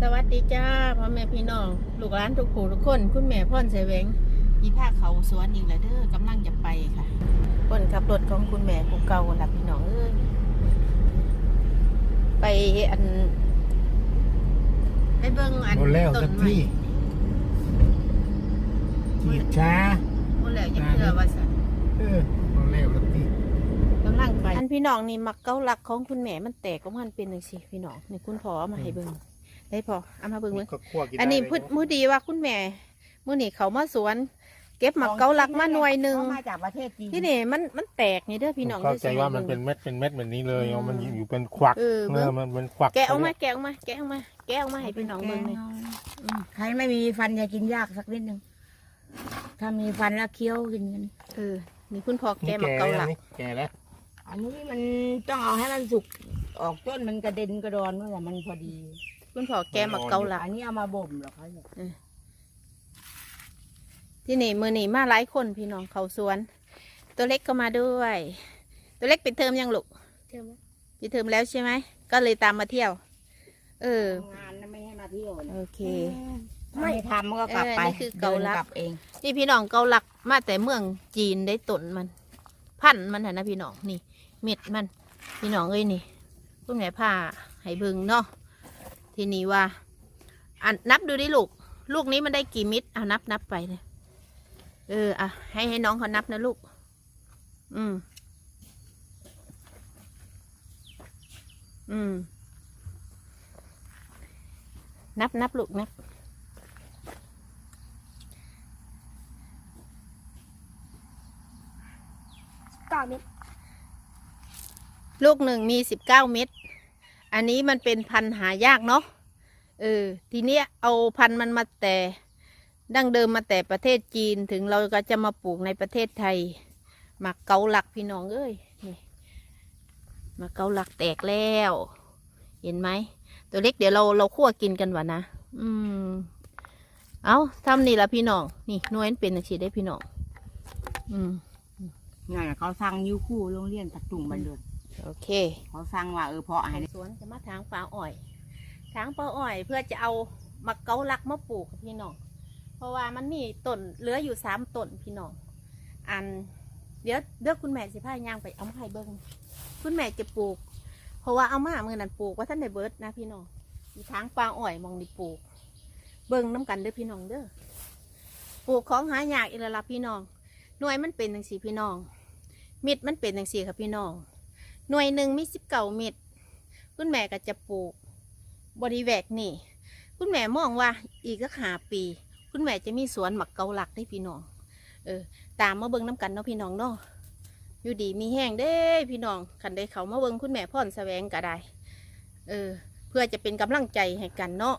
สวัสดีจ้าพ่อแม่พี่น้องลูกหลานทุกผู้ทุกคน คุณแม่พ่อนเสวงยีผ้าเขาสวนอีกแล้วเด้อกำลังจะไปค่ะคนขับรถของคุณแม่ผู้เก่าหลับพี่น้องเอ้ยไปอันไปเบิ่งอันหมดแล้วต้สันกไม้ที่จีบช้าหมดแล้วยังเชื่อว่าสันเออหมดแล้วสักที่กำลังไปอันพี่น้องนี่มักเก้าหลักของคุณแม่มันแตกก็มันเป็นจังซี่พี่น้องนี่คุณพ่อเอามาให้เบิ่ง ได้พอเอามาเบิ่งเบิ่งก็คั่วกินอันนี้ได้พูดมือดีว่าคุณแม่มือนี่เขามาสวน เก็บหมักเกาลักมาหน่วยหนึ่งเขามาจากประเทศจีนที่นี่มันมันแตกนี่เด้อพี่น้องเข้าใจด้อว่ามันเป็นเม็ดเป็นเม็ดแบบนี้เลยเอามันอยู่เป็นควักเออเอเบิ่องมันเป็นควักแกะออกมาแกะออกมาแกะออกมาแกะออกมาให้พี่น้องเบิ่งนี่อืมใครไม่มีฟันจะกินยากสักนิดหนึ่งถ้ามีฟันแล้วเคี้ยวกินกันเออนี่คุณพ่อนี่แกะหมักเกาลักนี่แก่แล้วอันนี้มันต้องเอาให้มันสุกออกต้นมันกระเด็นกระดอนเมื่อมันพอดี คุณพ่อแกะหมักเกาลักอันนี้เอามาบ่มเหรอคะเนี่ยที่นี่มือนี่มาหลายคนพี่น้องเขาสวน ตัวเล็กก็มาด้วย ตัวเล็กปิดเทอมยังลูกปิดเทอมแล้วใช่ไหมก็เลยตามมาเที่ยว เออทำงานนะไม่ให้มาเที่ยวนะโอเค ไม่ทำมันก็กลับไปเออนี่คือเกาลัดดินกลับเองนี่พี่น้องเกาหลักมาแต่เมืองจีนได้ตนมัน พันธุ์มันน่ะนะพี่น้องนี่ เม็ดมัน พี่น้องเอ้ยนี่พวกไหนผ้าให้เบิงเนาะ ทีนี้ว่าอันนับดูดิลูก ลูกนี้มันได้กี่มิตรอะนับนับไปเลยเอออะให้ให้น้องเขานับนะลูก อืม อืม นับนับลูกนับลูกหนึ่งมีสิบเก้าเม็ด อันนี้มันเป็นพันธุ์หายากเนาะเออทีเนี้ยเอาพันธุ์มันมาแต่ดั้งเดิมมาแต่ประเทศจีนถึงเราก็จะมาปลูกในประเทศไทยหมักเกาหลักพี่น้องเอ้ยนี่มักเกาหลักแตกแล้ว เห็นไหมตัวเล็กเดี๋ยวเราเราคั่วกินกันวะนะอืมเอาทำนี่ละพี่น้องนี่นวยมันเป็นอาชีพได้พี่น้องอืมนั่นน่ะเขาสั่งยิ้วคู่โรงเรียนปักตุงบันเดือน โอเคเขาสั่งว่าเออพอให้สวนจะมาทางปลาอ้อย ทางปลาอ้อยเพื่อจะเอามะเกาลักมาปลูกค่ะพี่น้อง เพราะว่ามันมีต้นเหลืออยู่สามต้นพี่น้อง อันเดี๋ยวเดี๋ยวคุณแม่สิพาย่างไปเอามาให้เบิ้งคุณแม่จะปลูก เพราะว่าเอามาเมื่อนั้นปลูกว่าท่านได้เบิร์ดนะพี่น้องมีทางปลาอ้อยมองดิปลูก เบิ้งน้ำกันเด้อพี่น้องเด้อ ปลูกของหายากอีกแล้วล่ะพี่น้อง หน่วยมันเป็นจังสีพี่น้อง มิดมันเป็นจังสีค่ะพี่น้อง หน่วยหนึ่งมีสิบเก้าเม็ดคุณแม่ก็จะปลูกบริแวกนี่ คุณแม่มองว่าอีกสักหาปี คุณแม่จะมีสวนหมักเกาหลักได้พี่น้อง เออ ตามมาเบิ่งน้ำกันเนาะพี่น้องเนาะอยู่ดีมีแห้งเด้พี่น้องคันได้เขามาเบิ่งคุณแม่พ่อนแสวงก็ได้ เออ เพื่อจะเป็นกำลังใจให้กันเนาะ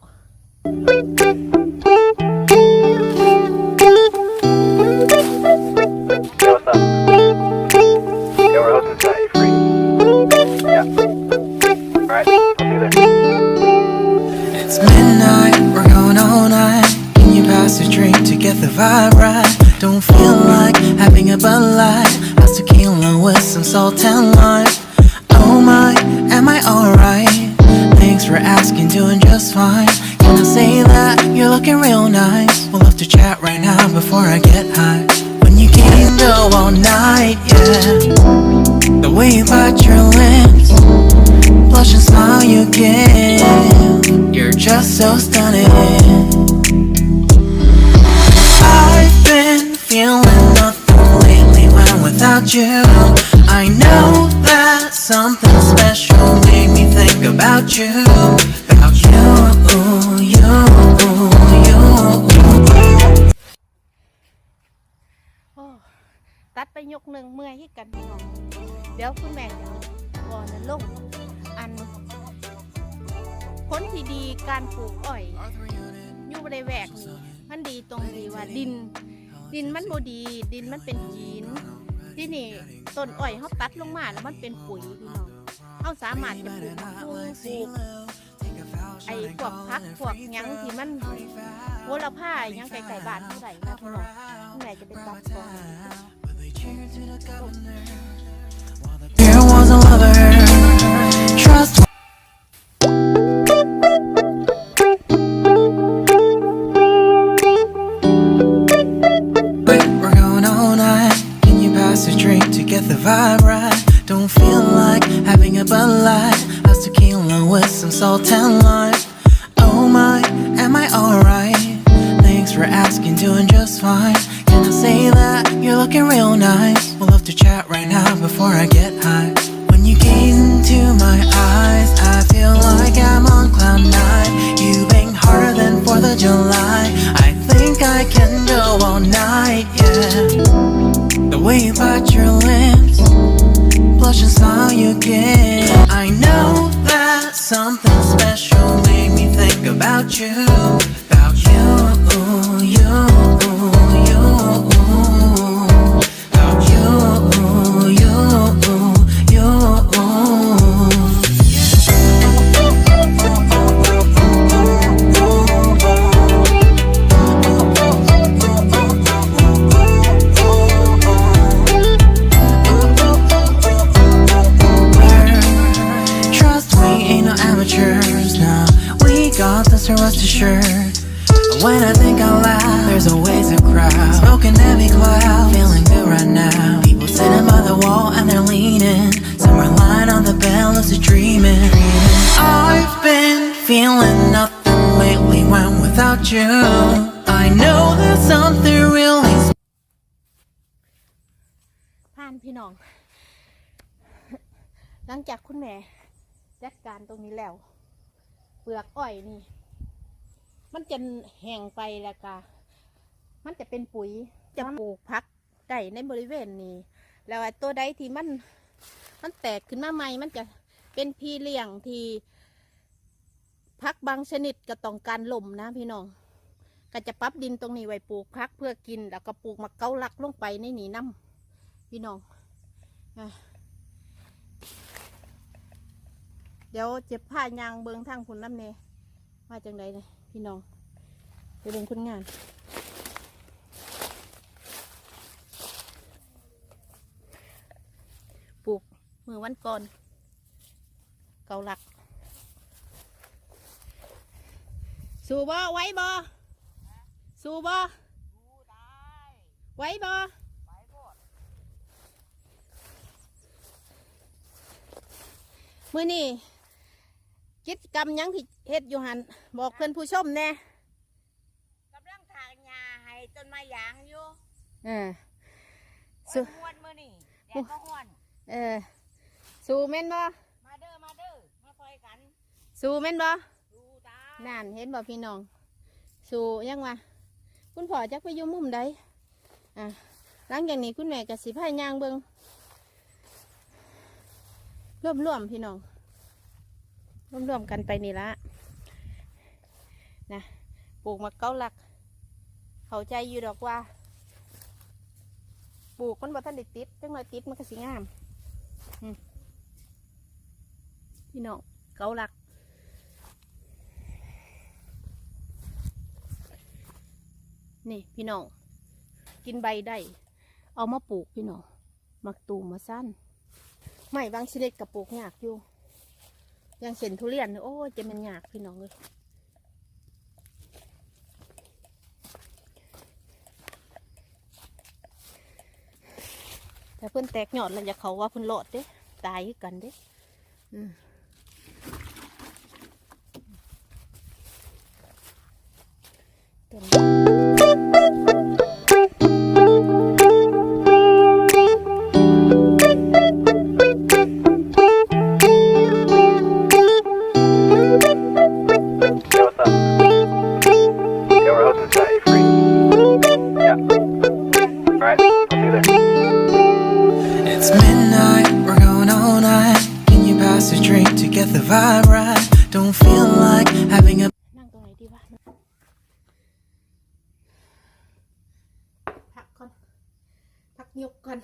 all night, yeah. The way you bite your lips, blush and smile you give. You're just so stunning. I've been feeling nothing lately when without you. I know that something special made me think about you. หนึ่งเมื่อยให้กันพี่น้องเดี๋ยวคุณแม่จะก่อนนะลงอันผลที่ดีการปลูกอ้อยอยู่บริแวกนี่มันดีตรงที่ว่าดิน ดินมันบ่ดี ดินมันเป็นหินที่นี่ต้นอ้อยเขาตัดลงมาแล้วมันเป็นปุ๋ยพี่น้องเขาสามารถจะปลูกมะพร้าวปลูกไอ้พวกพักพวกยังที่มันโหระพายังไก่ๆบ้านเท่าไหร่นะพี่น้องแม่จะไปตัดก่อน There was a lover. Trust yo. got this, rest assured. When I think out loud, there's always a crowd. Smoking heavy cloud, feeling good right now. People sitting by the wall and they're leaning. Some are lying on the bed, lucid dreaming. I've been feeling nothing lately when without you. I know there's something really ผ่านพี่น้อง หลังจากคุณแม่จัดการตรงนี้แล้ว เปลือกอ้อยนี่ มันจะแห้งไปแล้วก็มันจะเป็นปุ๋ยจะปลูกพักไก่ในบริเวณนี้ แล้วตัวใดที่มัน มันแตกขึ้นมาใหม่ มันจะเป็นพี่เลี้ยงที่พักบางชนิดก็ต้องการลมนะพี่น้องก็จะปรับดินตรงนี้ไว้ปลูกพักเพื่อกิน แล้วก็ปลูกมะเก้าลักลงไปในนี้น้ำพี่น้องเดี๋ยวเจ็บผ้ายางเบิงทางคุณน้ำเนว่าจังไดเลย พี่น้องไปเบิ่งคนงานปลูกมือวันก่อน เกาหลัก สู้บ่ไหว้บ่สู้บ่ไหว้บ่มือนี่ กิจกรรมหยังที่เฮ็ดอยู่หันบอกเพื่อนผู้ชมแน่กำลังถางหญ้าให้ต้นไม้ยางอยู่เออโอ้สู้ยม่วนมื้อนี่แดดก็ฮ้อน เออ สู้แม่นบ่มาเด้อมาเด้อมาซอยกันสู้แม่นบ่ดูตานั่นเห็นบ่พี่น้อง สู้ยังวะคุณพ่อจักไปอยู่มุมใดอะหลังจากนี้คุณแม่กับสิพายยางเบิงรวมรวมๆพี่น้อง รวมรวมๆกันไปนี่ละนะปลูกมะเก้าหลัก เขาใจอยู่ดอกว่า ปลูกมันบ่ทันได้ติดจังเลยติดมันก็สิงามพี่น้องเก้าหลักนี่พี่น้องกินใบได้ เอามาปลูกพี่น้องมักตูมมาสั้นไม่บางชนิดกับปลูกยากอยู่ ยังเห็นทุเรียนโอ้จะมันยากพี่น้องเลยแต่เพื่อนแตกหยอดแล้วจะเขาว่าเพื่นหลอดเด้ ตายกันเด้อืม It's midnight, we're going all night. Can you pass a drink to get the vibe right? Don't feel like having a นั่งตรงไหนดีวะพักก่อนพักยกก่อน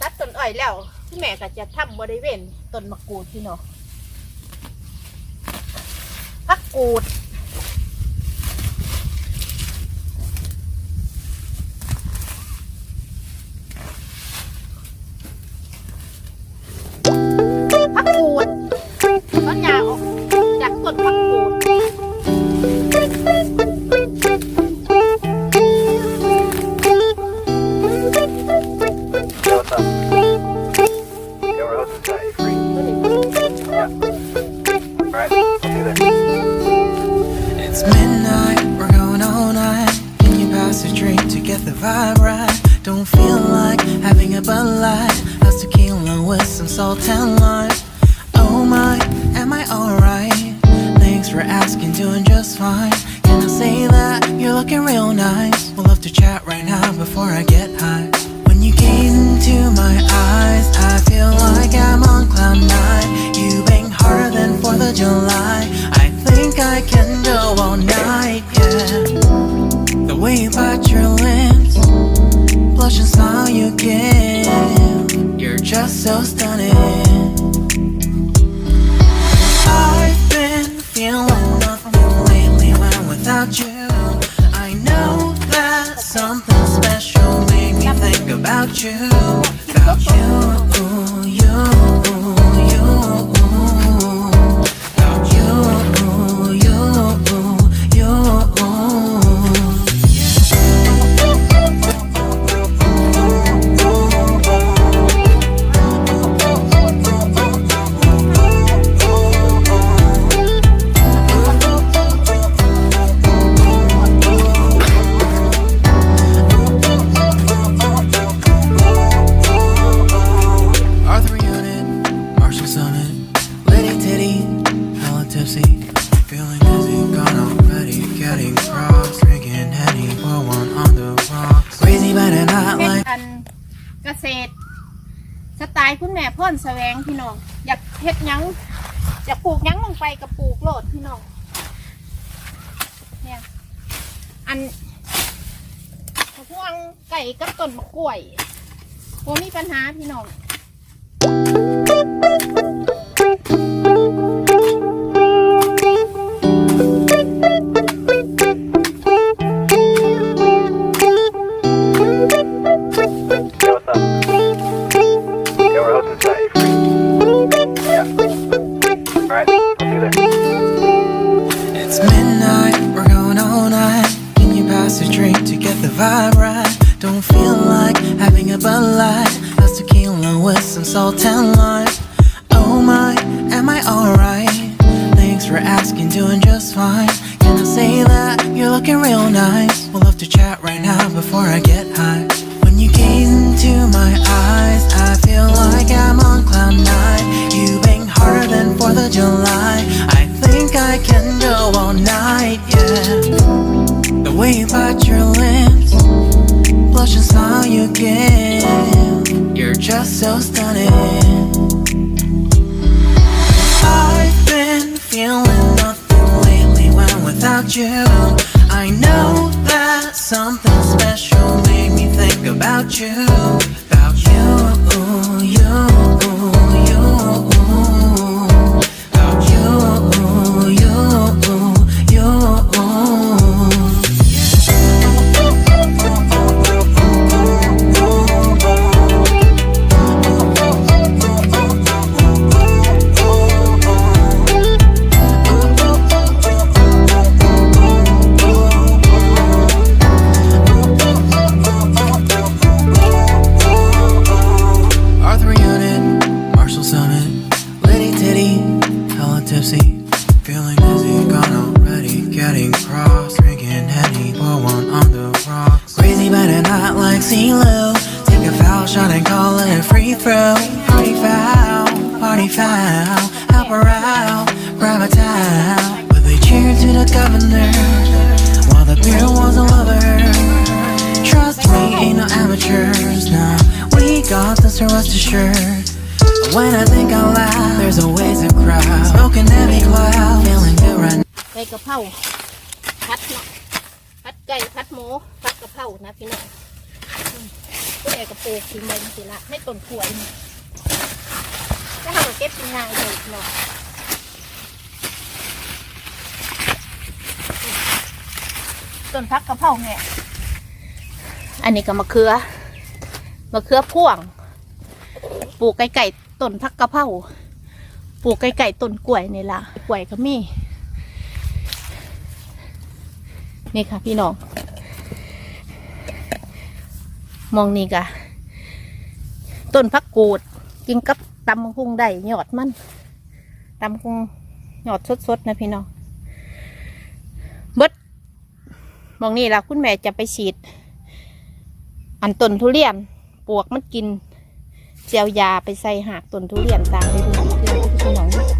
ตัดต้นอ้อยแล้วพี่แม่ก็จะทำบริเวณต้นมะกรูดพี่น้องพักกูดพักกูดต้นยาออกจากต้นพักกูด It's midnight, we're going all night. Can you pass a drink to get the vibe right? Don't feel like having a Bud Light. A tequila with some salt and lime. Oh my, am I alright? Thanks for asking, doing just fine. Can I say that you're looking real nice? We'll love to chat right now before I get high. When you came into my eyes, I feel like I'm on cloud nine. 4th of July. I think I can go all night, yeah. The way you bite your lips, blush and smile you give. You're just so stunning. สไตล์คุณแม่พ่นแสวงพี่น้อง อยากเฮ็ดหยังอยากปลูกหยังลงไปกับปลูกโลดพี่น้องเนี่ยอันพวงไก่กับต้นมะกล้วยโมมีปัญหาพี่น้อง vibe right? Don't feel like having a Bud Light. How's tequila with some salt and lime? Oh my, am I alright? Thanks for asking, doing just fine. Can I say that you're looking real nice? We'll love to chat right now before I get high. When you gaze into my eyes, I feel like I'm on cloud nine. You bang harder than 4th of July. I think I can go all night, yeah. Way bite your lips, blush and smile you give. You're just so stunning. I've been feeling nothing lately when without you. I know that something special made me think. About you, like CeeLo, take a foul shot and call it a free throw. Party foul, party foul, help her out, grab a towel. But they cheered to the governor, while the beer was a lover. Trust me, ain't no amateurs, nah. We got this, rest assured. But when I think out loud, there's always a crowd. Smoking heavy cloud, feeling good right ไก่กะเพราพัดเนาะพัดไก่พัดหมูพัดกะเพรานะพี่น้อง อืมผู้ใดกระปลูกทีมันสิละให้ต้นขวยนี่ก็ทำเก็บกินง่ายเลยพี่น้องต้นพักกระเพราเนี่ยอันนี้ก็มะเขือมะเขือพ่วง ปลูกไก่ไก่ต้นพักกระเพราปลูกไก่ไก่ต้นกล้วยนี่ละกล้วยก็มี นี่ค่ะพี่น้อง มองนี่กะต้นพักกูดกินกับตำพุงได้หยอดมันตำพุงหยอดสดๆนะพี่น้องเบิดมองนี่ละคุณแม่จะไปฉีด อันต้นทุเรียนปวกมันกินเจียวยาไปใส่หากต้นทุเรียนตามไปดูเพื่อนพี่น้อง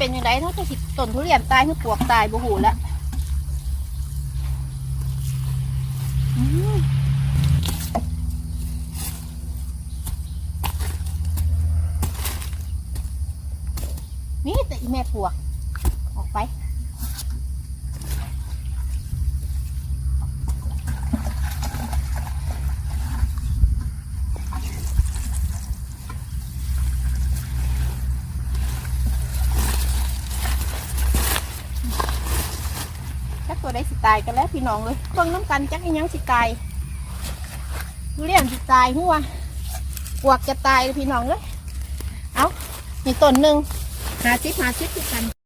เป็นยังไงถ้าจะสิต้นทุเรียนตายคือปวกตายบูหูแล้วอืม นี่แต่อีแม่ปวก ออกไป จักตัวได้สิตายกันแล้วพี่น้องเลยเบิ่งน้ำกันจักยังสิตายเรียงสิตายหัวปวกจะตายเลยพี่น้องเลยเอานี่ต้นหนึ่งหาซิบหาซิบกัน